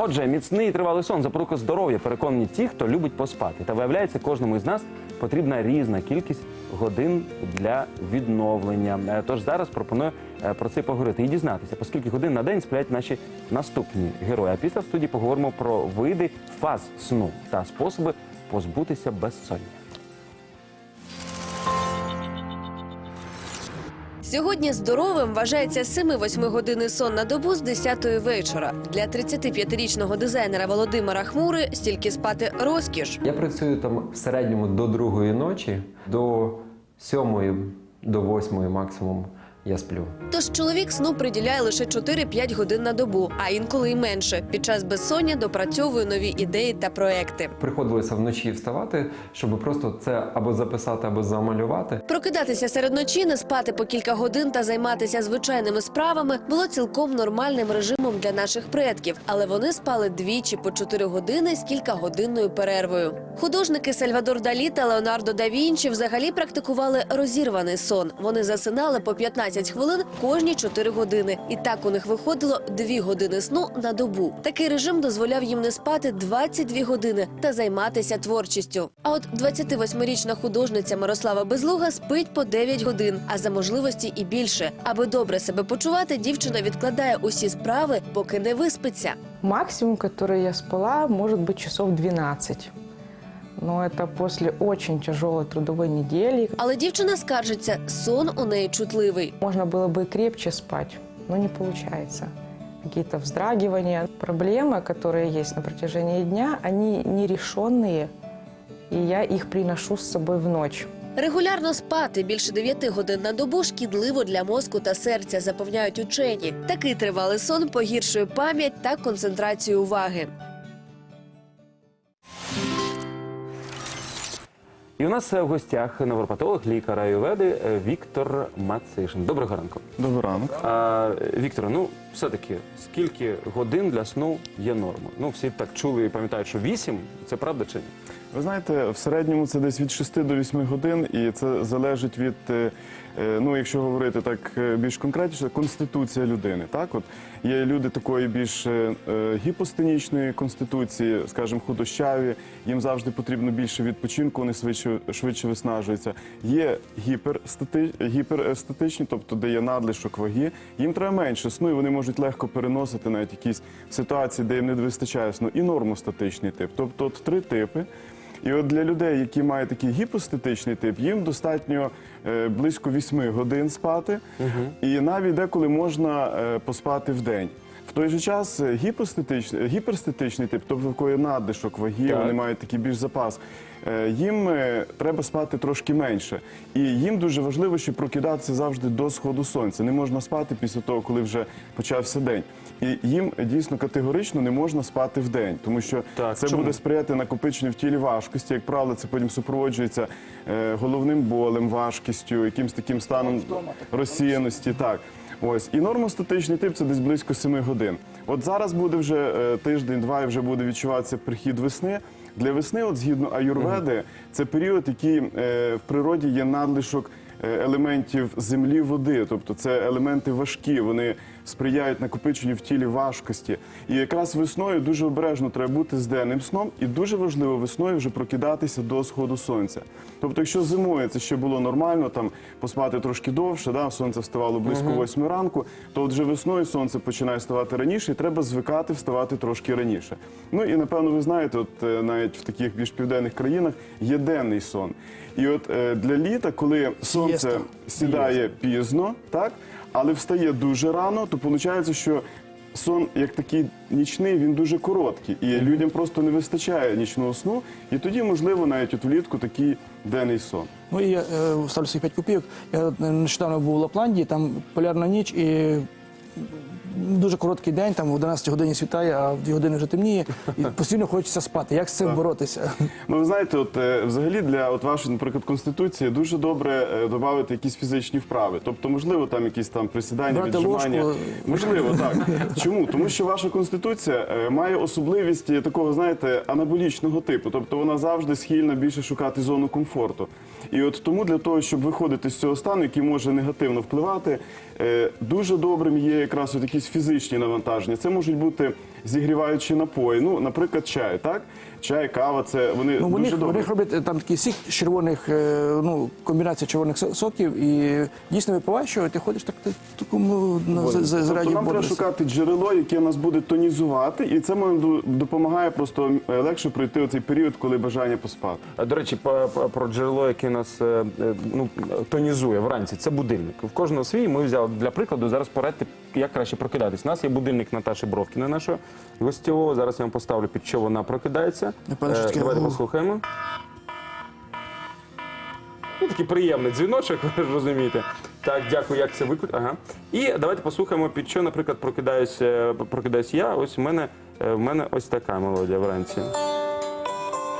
Отже, міцний і тривалий сон запорука здоров'я. Переконані ті, хто любить поспати. Та виявляється, кожному із нас потрібна різна кількість годин для відновлення. Е, Тож зараз пропоную е, про це поговорити і дізнатися, оскільки годин на день сплять наші наступні герої. А після в студії поговоримо про види фаз сну та способи позбутися безсоння. Сьогодні здоровим вважається 7-8 години сон на добу з 10 вечора. Для 35-річного дизайнера Володимира Хмури стільки спати розкіш. Я працюю там в середньому до другої ночі, до сьомої, до восьмої максимум я сплю. Тож чоловік сну приділяє лише 4-5 годин на добу, а інколи й менше. Під час безсоння допрацьовує нові ідеї та проекти. Приходилося вночі вставати, щоб просто це або записати, або замалювати. Прокидатися серед ночі, не спати по кілька годин та займатися звичайними справами було цілком нормальним режимом для наших предків, але вони спали двічі по 4 години з кількагодинною перервою. Художники Сальвадор Далі та Леонардо да Вінчі взагалі практикували розірваний сон. Вони засинали по 15 хвилин кожні 4 години, і так у них виходило 2 години сну на добу. Такий режим дозволяв їм не спати 22 години та займатися творчістю. А от 28-річна художниця Мирослава Безлуга спить по 9 годин, а за можливості і більше. Аби добре себе почувати, дівчина відкладає усі справи, поки не виспиться. Максимум, который я спала, может быть часов 12. Но это после очень тяжелой трудовой недели. Але дівчина скаржиться, сон у неї чутливий. Можно было бы и крепче спать, но не получается. Какие-то вздрагивания. Проблемы, которые есть на протяжении дня, они нерешенные, и я их приношу с собой в ночь. Регулярно спати більше 9 годин на добу шкідливо для мозку та серця, запевняють учені. Такий тривалий сон погіршує пам'ять та концентрацію уваги. І у нас е, в гостях невропатолог, лікар аюведи е, Віктор Мацишин. Доброго ранку. Доброго ранку. А, Вікторе, ну все-таки скільки годин для сну є нормою? Ну всі так чули і пам'ятають, що 8 – це правда чи ні? Ви знаєте, в середньому це десь від 6 до 8 годин, і це залежить від, е, е, ну якщо говорити так е, більш конкретніше, конституція людини. Так, от є люди такої більш гіпостенічної конституції, скажімо, худощаві, їм завжди потрібно більше відпочинку, вони швидше, швидше виснажуються. Є гіперстати, гіперестатичні, тобто де є надлишок ваги, їм треба менше сну, і вони можуть легко переносити навіть якісь ситуації, де їм не вистачає сну, і нормостатичний тип. Тобто от три типи. І от для людей, які мають такий гіпостатичний тип, їм достатньо е, близько 8 годин спати, і навіть деколи можна е, поспати в день. В той же час е, гіпостатичний, гіперстатичний тип, тобто в кого є надлишок ваги, Так. вони мають такий більш запас. е, Їм е, треба спати трошки менше. І їм дуже важливо, щоб прокидатися завжди до сходу сонця. Не можна спати після того, коли вже почався день. І їм е, дійсно категорично не можна спати в день, тому що Так, це чому? буде сприяти накопиченню в тілі важкості. Як правило, це потім супроводжується е, головним болем, важкістю, якимось таким станом розсіяності. Так. Ось. І нормостатичний тип це десь близько 7 годин. От зараз буде вже е, тиждень-два і вже буде відчуватися прихід весни. Для весни, от згідно аюрведи, це період, який е, в природі є надлишок е, елементів землі, води, тобто це елементи важкі, вони сприяють накопиченню в тілі важкості. І якраз весною дуже обережно треба бути з денним сном, і дуже важливо весною вже прокидатися до сходу сонця. Тобто, якщо зимою це ще було нормально, там поспати трошки довше, да, сонце вставало близько восьми ранку, то от вже весною сонце починає ставати раніше, і треба звикати вставати трошки раніше. Ну і напевно ви знаєте, от е, навіть в таких більш південних країнах є денний сон. І от е, для літа, коли сонце сідає пізно, так, але встає дуже рано, то виходить, що сон, як такий нічний, він дуже короткий, і людям просто не вистачає нічного сну, і тоді, можливо, навіть от влітку такий денний сон. Ну і я е, ставлю свої 5 копійок. Я е, нещодавно був у Лапландії, там полярна ніч і дуже короткий день, там в 11 годині світає, а в 2 години вже темніє. І постійно хочеться спати. Як з цим боротися? Ну, ви знаєте, от е, взагалі для от вашої, наприклад, конституції дуже добре е, додати якісь фізичні вправи. Тобто, можливо, там якісь там присідання, Брати віджимання. ложку. Можливо, так. Чому? Тому що ваша конституція е, має особливість такого, знаєте, анаболічного типу. Тобто вона завжди схильна більше шукати зону комфорту. І от тому для того, щоб виходити з цього стану, який може негативно впливати, е, дуже добрим є якраз от якісь фізичні навантаження. Це можуть бути зігріваючі напої. Ну, наприклад, чай, так? Чай, кава, це вони Ну, вони, дуже добре. вони роблять е, там такий сік червоних, е, ну, комбінація червоних соків, і дійсно випиваєш, що ти ходиш так ти такому на за- за- Тобто нам треба шукати джерело, яке нас буде тонізувати, і це ду- допомагає просто легше пройти оцей період, коли бажання поспати. А, До речі, по- по- про джерело, яке нас е, ну, тонізує вранці, це будильник. В кожного свій ми взяли для прикладу. Зараз порадьте, як краще прокидатись. У нас є будильник Наташі Бровкіна, нашого гостєвого. Зараз я вам поставлю, під що вона прокидається. Напевно, що Е, таке Давайте послухаємо. Ну, такий приємний дзвіночок, ви ж розумієте. Так, дякую, як це виклик. Ага. І давайте послухаємо, під що, наприклад, прокидаюсь, е, прокидаюсь я. Ось у мене, е, в мене ось така мелодія вранці.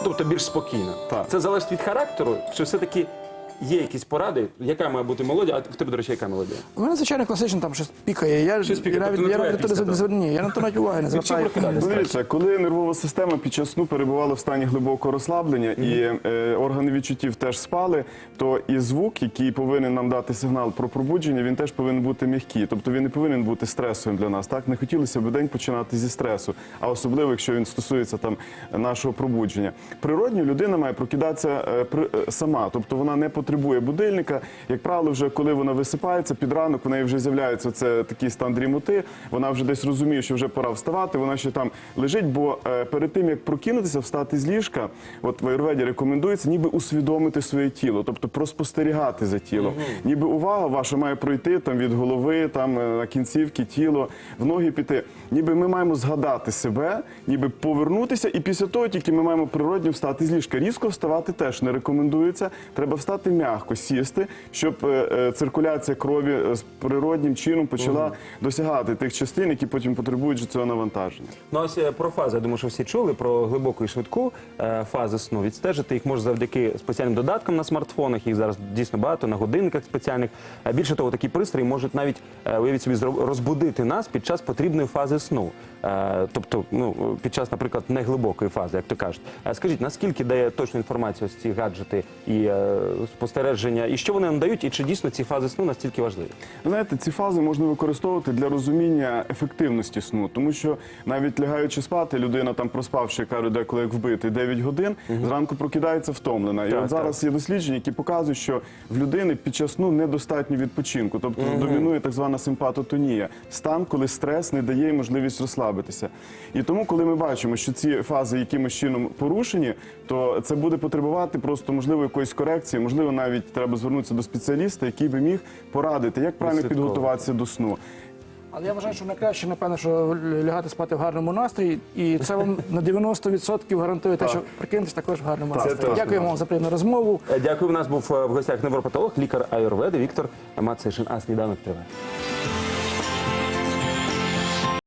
Тобто більш спокійно. Так. Це залежить від характеру, чи все-таки є якісь поради, яка має бути мелодія, а в тебе, до речі, яка мелодія? У мене звичайно класично там щось пікає. Я, Щось пікає, я навіть тобто не я твоя навіть на пісня, то не так? звер- я на то навіть уваги не звертаю. Дивіться, коли нервова система під час сну перебувала в стані глибокого розслаблення і е, органи відчуттів теж спали, то і звук, який повинен нам дати сигнал про пробудження, він теж повинен бути м'який. Тобто він не повинен бути стресовим для нас. Так не хотілося б день починати зі стресу, а особливо, якщо він стосується там нашого пробудження. Природньо людина має прокидатися е, при- е, сама, тобто вона не потребує будильника. Як правило, вже коли вона висипається під ранок, у неї вже з'являється це такий стан дрімоти. Вона вже десь розуміє, що вже пора вставати. Вона ще там лежить, бо е, перед тим як прокинутися, встати з ліжка, от в Аюрведі рекомендується, ніби усвідомити своє тіло, тобто проспостерігати за тілом. Ніби увага ваша має пройти там від голови, там е, на кінцівки, тіло, в ноги піти. Ніби ми маємо згадати себе, ніби повернутися, і після того тільки ми маємо природньо встати з ліжка. Різко вставати теж не рекомендується. Треба встати м'яко, сісти, щоб е, е, циркуляція крові е, з природнім чином почала досягати тих частин, які потім потребують цього навантаження. Ну ось про фази. Я думаю, що всі чули про глибоку і швидку фази сну. Відстежити їх можна завдяки спеціальним додаткам на смартфонах. Їх зараз дійсно багато на годинниках спеціальних. Більше того, такі пристрої можуть навіть уявіть собі розбудити нас під час потрібної фази сну. Тобто, ну під час, наприклад, неглибокої фази, як то кажуть. Скажіть, наскільки дає точну інформацію ось ці гаджети і спостереження, і що вони нам дають, і чи дійсно ці фази сну настільки важливі? Знаєте, ці фази можна використовувати для розуміння ефективності сну, тому що навіть лягаючи спати, людина там проспавши, кажуть, деколи як вбити 9 годин, зранку прокидається втомлена. І Так, от зараз є дослідження, які показують, що в людини під час сну недостатньо відпочинку, тобто домінує так звана симпатотонія, стан, коли стрес не дає можливість розслабитися. І тому, коли ми бачимо, що ці фази якимось чином порушені, то це буде потребувати просто можливо якоїсь корекції, можливо, навіть треба звернутися до спеціаліста, який би міг порадити, як правильно підготуватися до сну. Але я вважаю, що найкраще, напевно, що лягати спати в гарному настрої, і це вам на 90% гарантує те, що прикинетесь також в гарному настрої. Дякуємо вам за приємну розмову. Е, Дякую. У нас був е, в гостях невропатолог, лікар Айорведи Віктор Мацишин. А сніданок триває.